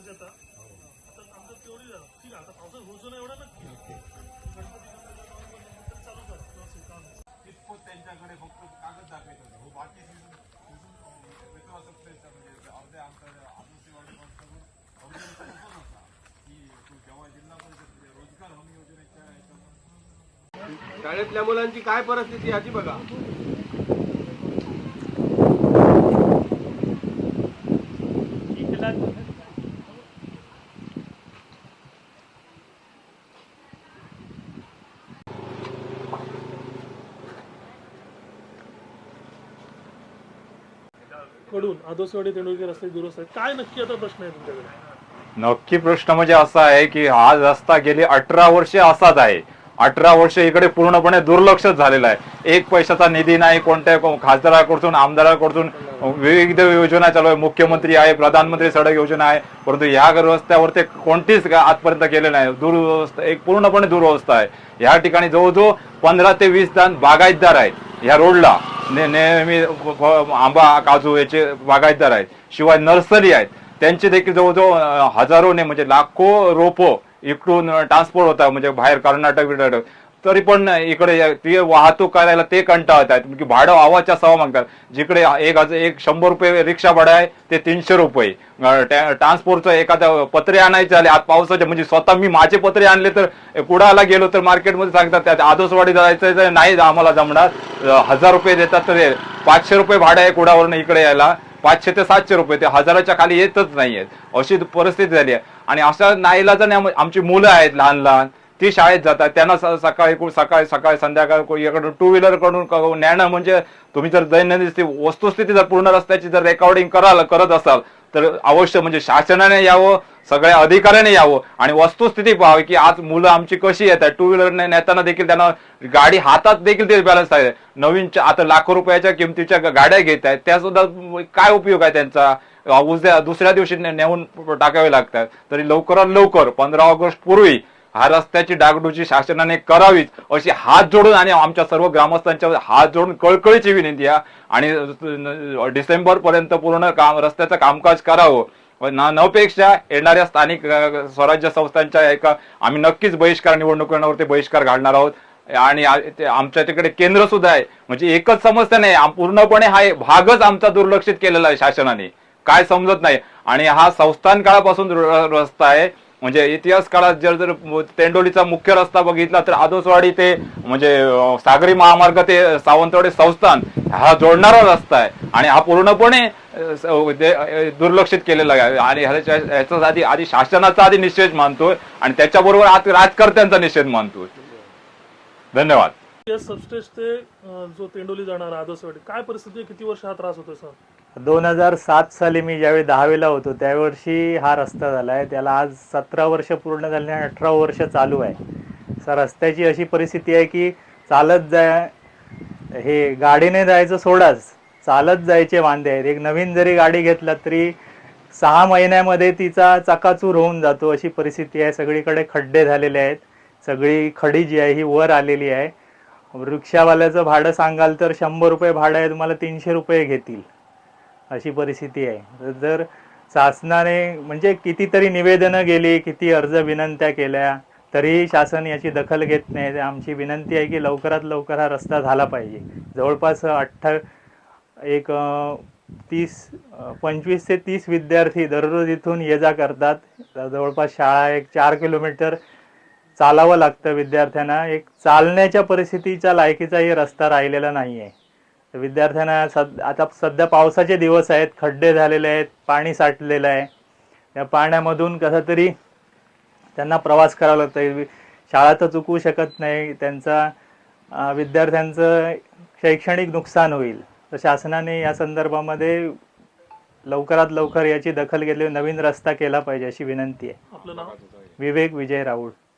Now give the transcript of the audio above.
दिवस येतात आता आमचं तेवढी झालं. ठीक आहे आता पावसात होतो ना एवढा नक्की. गणपती चालू करा. त्यांच्याकडे फक्त कागद होतं. हो बाकी म्हणजे अर्ध्या आमच्या आदिवासीवाडी अर्धे पण होता. की तू जेव्हा जिल्हा परिषद रोजगार हमी योजनेच्या शाळेतल्या मुलांची काय परिस्थिती याची बघा. कडून आदोसवाडी तेंडुलकर रस्ते दुरुस्त आहेत. काय नक्की आता प्रश्न आहे तुमच्याकडे? नक्की प्रश्न म्हणजे असा आहे की हा रस्ता गेली अठरा वर्षे असाच आहे. अठरा वर्ष इकडे पूर्णपणे दुर्लक्ष झालेला आहे. एक पैशाचा निधी नाही कोणत्या खासदाराकडून आमदाराकडून विविध योजना चालू आहे. मुख्यमंत्री आहे प्रधानमंत्री सडक योजना आहे. परंतु ह्या रस्त्यावर ते कोणतीच का आजपर्यंत गेले नाही. दुर्व्यवस्था एक पूर्णपणे दुर्व्यवस्था आहे. ह्या ठिकाणी जवळजवळ पंधरा ते वीस जण बागायतदार आहेत. ह्या रोडला. ने- नेहमी आंबा काजू याचे बागायतदार आहेत. शिवाय नर्सरी आहेत. त्यांचे देखील जवळजवळ हजारोने म्हणजे लाखो रोपं इकडून ट्रान्सपोर्ट होतात. म्हणजे बाहेर कर्नाटक बिर्नाटक. तरी पण इकडे ते ती वाहतूक करायला ते कंटाळत आहेत की भाडं आवाच्या सवा मागतात. जिकडे एक हजार एक शंभर रुपये रिक्षा भाडं आहे ते तीनशे रुपये. ट्रान्सपोर्टचं एखादं पत्रे आणायचे आले आज पावसाचे म्हणजे स्वतः मी माझे पत्रे आणले तर कुडाला गेलो तर मार्केटमध्ये सांगतात त्यात आदोसवाडी जायचं तर नाही आम्हाला जमणार. हजार रुपये देतात तर पाचशे रुपये भाडं आहे कुडावरून इकडे यायला. पाचशे ते सातशे रुपये ते हजाराच्या खाली येतच नाही आहेत अशी परिस्थिती झाली आहे. आणि अशा नाईलाजाने आम- आमची मुलं आहेत लहान लहान ती शाळेत जातात. त्यांना सकाळी कु- सकाळी सकाळी संध्याकाळ को- इकडून टू व्हीलरकडून न्याणं नेणं म्हणजे तुम्ही जर दैनंदिन वस्तुस्थिती जर पूर्ण रस्त्याची जर रेकॉर्डिंग कराल करत असाल तर अवश्य म्हणजे शासनाने यावं सगळ्या अधिकाऱ्याने यावं आणि वस्तुस्थिती पाहावी की आज मुलं आमची कशी येत आहे टू व्हीलरने नेताना देखील त्यांना गाडी हातात देखील ते बॅलन्स आहे. नवीन आता लाखो रुपयाच्या किमतीच्या गाड्या घेत आहेत. त्या सुद्धा काय उपयोग आहे त्यांचा? उद्या दुसऱ्या दिवशी नेऊन टाकावे लागतात. तरी लवकरात लवकर पंधरा ऑगस्ट पूर्वी हा रस्त्याची डागडुजी शासनाने करावीच अशी हात जोडून आणि आमच्या सर्व ग्रामस्थांच्या हात जोडून कळकळीची विनंती आहे. आणि डिसेंबर पर्यंत पूर्ण काम रस्त्याचं कामकाज करावं. ना नपेक्षा येणाऱ्या स्थानिक स्वराज्य संस्थांच्या एका आम्ही नक्कीच बहिष्कार निवडणुकांवरती बहिष्कार घालणार आहोत. आणि आमच्या तिकडे केंद्र सुद्धा आहे. म्हणजे एकच समस्या नाही पूर्णपणे हा भागच आमचा दुर्लक्षित केलेला आहे शासनाने. काय समजत नाही. आणि हा संस्थान काळापासून रस्ता आहे. म्हणजे इतिहास काळात जर जर तेंडोलीचा मुख्य रस्ता बघितला तर आदोसवाडी ते म्हणजे सागरी महामार्ग ते सावंतवाडी संस्थान हा जोडणारा रस्ता आहे. आणि हा पूर्णपणे दुर्लक्षित केलेला आहे. आणि ह्याच्या ह्याचा आधी आधी शासनाचा आधी निषेध मानतोय आणि त्याच्याबरोबर आज राजकर्त्यांचा निषेध मानतोय. धन्यवाद. या सबस्टेज ते जो तेंडोली जाणार आदर्शवाडी काय परिस्थिती आहे? किती वर्ष हा त्रास होतोय सर? दोन हजार सात साली मी ज्यावेळी दहावीला होतो त्यावर्षी हा रस्ता झाला आहे. त्याला आज सतरा वर्ष पूर्ण झाले आणि अठरा वर्ष चालू आहे. सर रस्त्याची अशी परिस्थिती आहे की चालत जाय हे गाडीने जायचं सोडाच चालत जायचे वांदे आहेत. एक नवीन जरी गाडी घेतला तरी सहा महिन्यामध्ये तिचा चकाचूर होऊन जातो अशी परिस्थिती आहे. सगळीकडे खड्डे झालेले आहेत. सगळी खडी जी आहे ही वर आलेली आहे. रिक्षावाल्याचं भाडं सांगाल तर शंभर रुपये भाडं आहे तुम्हाला तीनशे रुपये घेतील. अशी परिस्थिती आहे. जर शासनाने म्हणजे कितीतरी निवेदनं गेली किती अर्ज विनंत्या केल्या तरीही शासन याची दखल घेत नाही. आमची विनंती आहे की लवकरात लवकर हा रस्ता झाला पाहिजे. जवळपास अठ्ठा एक तीस पंचवीस ते तीस विद्यार्थी दररोज इथून ये जा करतात. जवळपास शाळा एक चार किलोमीटर चालावं लागतं विद्यार्थ्यांना. एक चालण्याच्या परिस्थितीच्या लायकीचाही रस्ता राहिलेला नाही आहे तर विद्यार्थ्यांना सद आता सध्या पावसाचे दिवस आहेत खड्डे झालेले आहेत पाणी साठलेलं आहे. त्या पाण्यामधून कसं तरी त्यांना प्रवास करावा लागतं शाळा तर चुकवू शकत नाही. त्यांचा विद्यार्थ्यांचं शैक्षणिक नुकसान होईल. तर शासनाने या संदर्भामध्ये लवकरात लवकर याची दखल घेतली. नवीन रस्ता केला पाहिजे अशी विनंती आहे. विवेक विजय राऊळ.